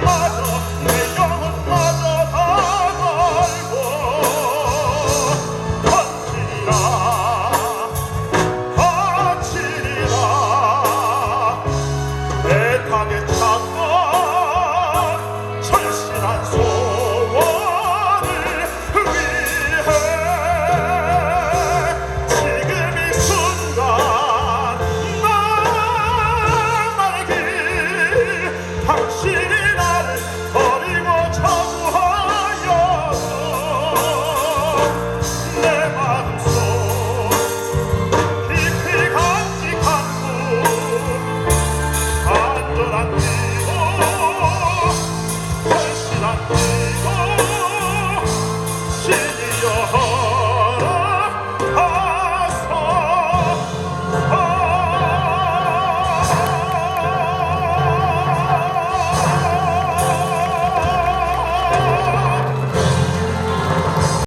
hermano. should